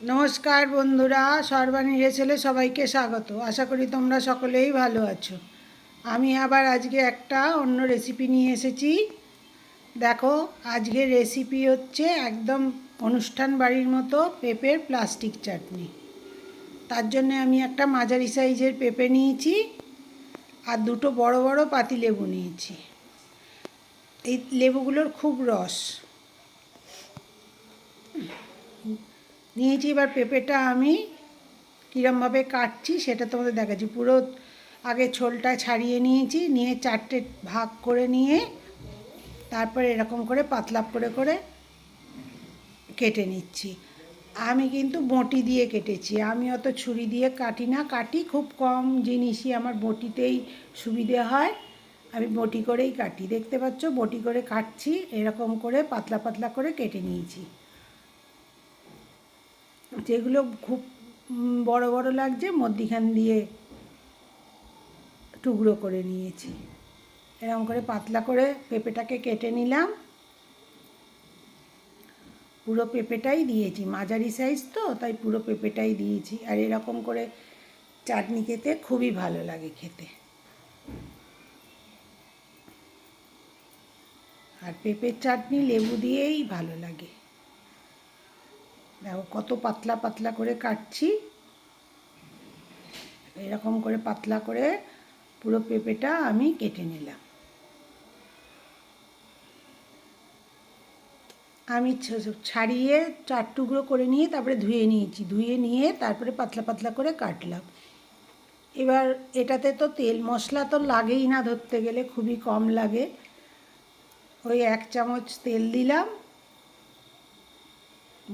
নমস্কার বন্ধুরা, সর্বাণী রেছেলে সবাইকে স্বাগত। আশা করি তোমরা সকলেই ভালো আছো। আমি আবার আজকে একটা অন্য রেসিপি নিয়ে এসেছি। দেখো আজকের রেসিপি হচ্ছে একদম অনুষ্ঠান বাড়ির মতো পেঁপের প্লাস্টিক চাটনি। তার জন্য আমি একটা মাঝারি সাইজের পেঁপে নিয়েছি আর দুটো বড় বড় পাতি লেবু নিয়েছি। এই লেবুগুলোর খুব রস। নিয়েছি, এবার পেঁপেটা আমি কীরমভাবে কাটছি সেটা তোমাদের দেখাচ্ছি। পুরো আগে ছোলটা ছাড়িয়ে নিয়েছি, নিয়ে চারটে ভাগ করে নিয়ে তারপরে এরকম করে পাতলা করে করে কেটে নিচ্ছি। আমি কিন্তু বটি দিয়ে কেটেছি, আমি অত ছুরি দিয়ে কাটি না, কাটি খুব কম জিনিসই আমার বটিতেই সুবিধে হয়। আমি বটি করেই কাটি, দেখতে পাচ্ছ বটি করে কাটছি, এরকম করে পাতলা পাতলা করে কেটে নিয়েছি। যেগুলো খুব বড় বড় লাগছে, মধ্যিখান দিয়ে টুকরো করে নিয়েছি। এরকম করে পাতলা করে পেঁপেটাকে কেটে নিলাম। পুরো পেঁপেটাই দিয়েছি। মাঝারি সাইজ তো, তাই পুরো পেঁপেটাই দিয়েছি। আর এরকম করে চাটনি খেতে খুবই ভালো লাগে খেতে। আর পেঁপের চাটনি লেবু দিয়েই ভালো লাগে। দেখো কত পাতলা পাতলা করে কাটছি। এরকম করে পাতলা করে পুরো পেঁপেটা আমি কেটে নিলাম। আমি ছাড়িয়ে চার টুকরো করে নিয়ে তারপরে ধুয়ে নিয়েছি। ধুয়ে নিয়ে তারপরে পাতলা পাতলা করে কাটলাম। এবার এটাতে তো তেল, মশলা তো লাগেই না ধরতে গেলে, খুবই কম লাগে। ওই এক চামচ তেল দিলাম।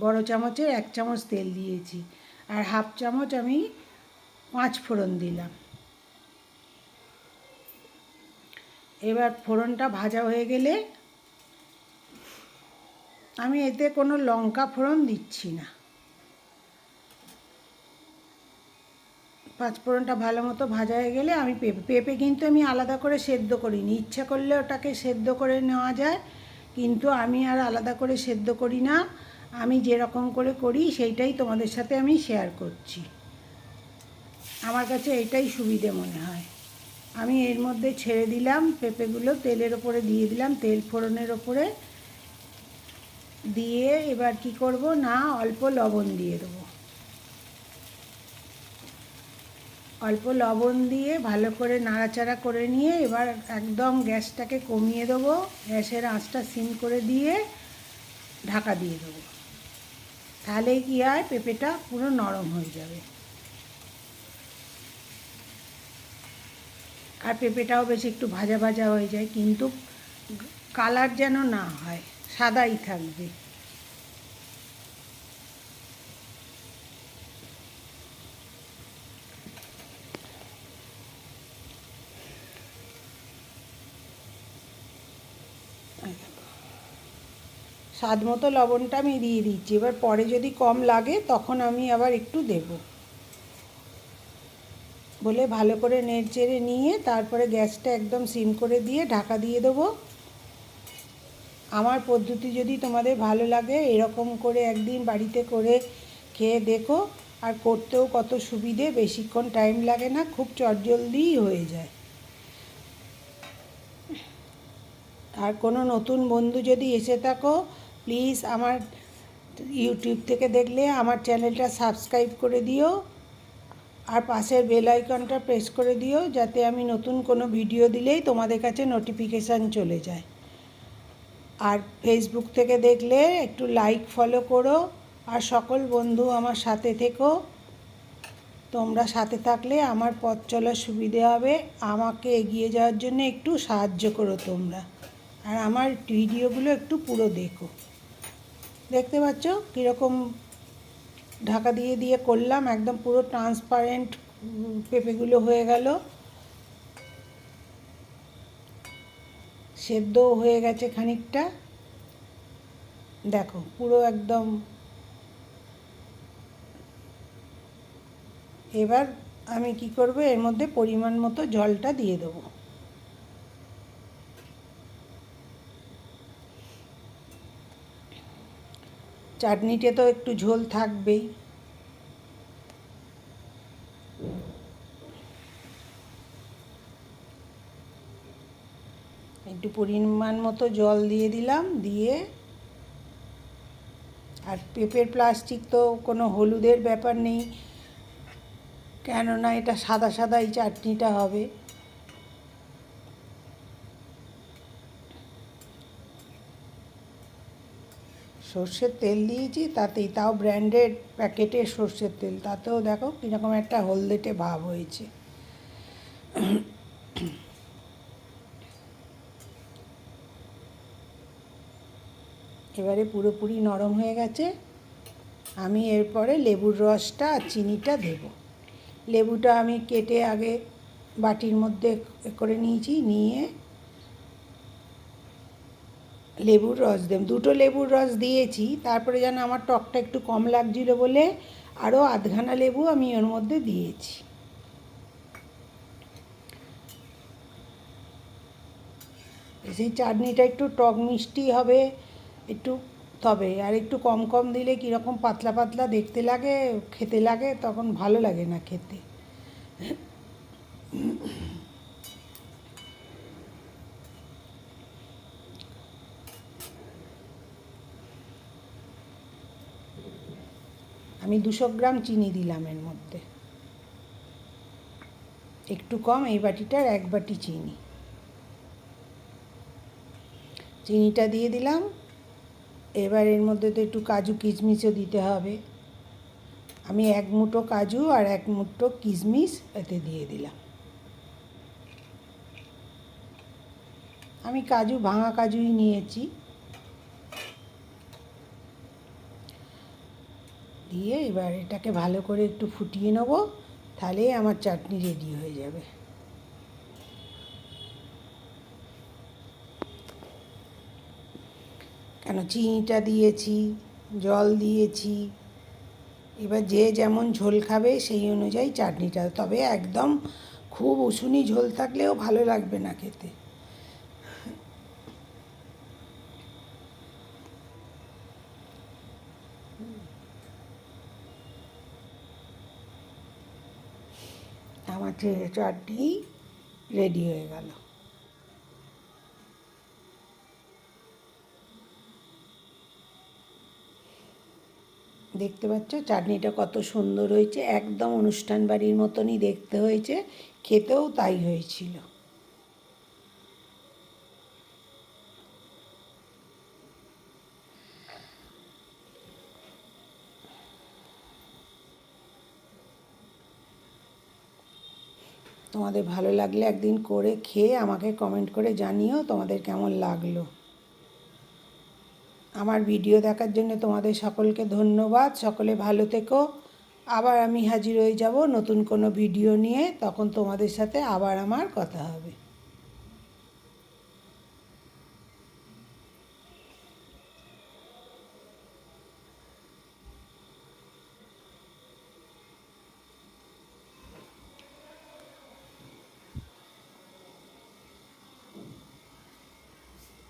বড় চামচের এক চামচ তেল দিয়েছি। আর হাফ চামচ আমি পাঁচ ফোড়ন দিলাম। এবার ফোড়নটা ভাজা হয়ে গেলে আমি এতে কোনো লঙ্কা ফোড়ন দিচ্ছি না। পাঁচ ফোড়নটা ভালো মতো ভাজা হয়ে গেলে আমি পেঁপে পেঁপে কিন্তু আমি আলাদা করে সেদ্ধ করিনি। ইচ্ছা করলে ওটাকে সেদ্ধ করে নেওয়া যায়, কিন্তু আমি আর আলাদা করে সেদ্ধ করি না। আমি যেরকম করে করি, সেইটাই তোমাদের সাথে আমি শেয়ার করছি। আমার কাছে এটাই সুবিধে মনে হয়। আমি এর মধ্যে ছেড়ে দিলাম, পেঁপেগুলো তেলের ওপরে দিয়ে দিলাম, তেল ফোড়নের ওপরে দিয়ে এবার কি করব না, অল্প লবণ দিয়ে দেবো। অল্প লবণ দিয়ে ভালো করে নাড়াচাড়া করে নিয়ে এবার একদম গ্যাসটাকে কমিয়ে দেবো। গ্যাসের আঁচটা সিম করে দিয়ে ঢাকা দিয়ে দেবো। তাহলেই কি হয়? পেঁপেটা পুরো নরম হয়ে যাবে। আর পেঁপেটাও বেশ একটু ভাজা ভাজা হয়ে যায়, কিন্তু কালার যেন না হয়, সাদাই থাকবে। স্বাদ মতো লবণটা আমি দিয়ে দিচ্ছি। এবার পরে যদি কম লাগে, তখন আমি আবার একটু দেব। বলে ভালো করে নেড়ে চেড়ে নিয়ে তারপরে গ্যাসটা একদম সিম করে দিয়ে ঢাকা দিয়ে দেবো। আমার পদ্ধতি যদি তোমাদের ভালো লাগে, এরকম করে একদিন বাড়িতে করে খেয়ে দেখো। আর করতেও কত সুবিধে, বেশিক্ষণ টাইম লাগে না, খুব চটজলদিই হয়ে যায়। আর কোনো নতুন বন্ধু যদি এসে থাকো প্লিজ আমার ইউটিউব থেকে দেখলে আমার চ্যানেলটা সাবস্ক্রাইব করে দিও আর পাশের বেল আইকনটা প্রেস করে দিও যাতে আমি নতুন কোনো ভিডিও দিলেই তোমাদের কাছে নোটিফিকেশান চলে যায়। আর ফেসবুক থেকে দেখলে একটু লাইক ফলো করো আর সকল বন্ধু আমার সাথে থেকো। তোমরা সাথে থাকলে আমার পথ চলার সুবিধে হবে, আমাকে এগিয়ে যাওয়ার জন্য একটু সাহায্য করো তোমরা। আর আমার ভিডিওগুলো একটু পুরো দেখো। দেখতে পাচ্ছ? কীরকম ঢাকা দিয়ে দিয়ে করলাম, একদম পুরো ট্রান্সপারেন্ট পেঁপেগুলো হয়ে গেল। সেদ্ধও হয়ে গেছে খানিকটা। দেখো, পুরো একদম এবার আমি কি করব? এর মধ্যে পরিমাণ মতো জলটা দিয়ে দেবো। চাটনিতে তো একটু ঝোল থাকবেই। একটু পরিমাণ মতো জল দিয়ে দিলাম, দিয়ে আর পেঁপের প্লাস্টিক তো কোনো হলুদের ব্যাপার নেই, কেননা এটা সাদা সাদাই চাটনিটা হবে। সর্ষের তেল দিয়েছি, তাতেই তাও ব্র্যান্ডেড প্যাকেটের সর্ষের তেল। তাতেও দেখো কীরকম একটা হলদেটে ভাব হয়েছে। এবারে পুরোপুরি নরম হয়ে গেছে। আমি এরপরে লেবুর রসটা আর চিনিটা দেব। লেবুটা আমি কেটে আগে বাটির মধ্যে করে নিয়েছি, নিয়ে লেবুর রস দেব। দুটো লেবুর রস দিয়েছি, তারপরে যেন আমার টকটা একটু কম লাগছিল বলে আরও আধখানা লেবু আমি ওর মধ্যে দিয়েছি। সেই চাটনিটা একটু টক মিষ্টি হবে, একটু তবে, আর একটু কম কম দিলে কীরকম পাতলা পাতলা দেখতে লাগে, খেতে লাগে, তখন ভালো লাগে না খেতে। আমি দুশো গ্রাম চিনি দিলাম এর মধ্যে। একটু কম এই বাটিটার এক বাটি চিনি। চিনিটা দিয়ে দিলাম। এবার এর মধ্যে তো একটু কাজু কিশমিশও দিতে হবে। আমি এক মুঠো কাজু আর এক মুঠো কিশমিশ এতে দিয়ে দিলাম। আমি কাজু, ভাঙা কাজুই নিয়েছি। দিয়ে এবার এটাকে ভালো করে একটু ফুটিয়ে নেব, তাহলেই আমার চাটনি রেডি হয়ে যাবে। কেন, চিনিটা দিয়েছি, জল দিয়েছি, এবার যে যেমন ঝোল খাবে সেই অনুযায়ী চাটনিটা, তবে একদম খুব উশুনি ঝোল থাকলেও ভালো লাগবে না খেতে। আমার চাটনি রেডি হয়ে গেল। দেখতে পাচ্ছ, চাটনিটা কত সুন্দর হয়েছে। একদম অনুষ্ঠান বাড়ির মতনই দেখতে হয়েছে। খেতেও তাই হয়েছিল। তোমাদের ভালো লাগলে একদিন করে খেয়ে আমাকে কমেন্ট করে জানিও তোমাদের কেমন লাগল। আমার ভিডিও দেখার জন্য তোমাদের সকলকে ধন্যবাদ। সকলে ভালো থেকো। আবার আমি হাজির হয়ে যাব নতুন কোনো ভিডিও নিয়ে। তখন তোমাদের সাথে আবার আমার কথা হবে।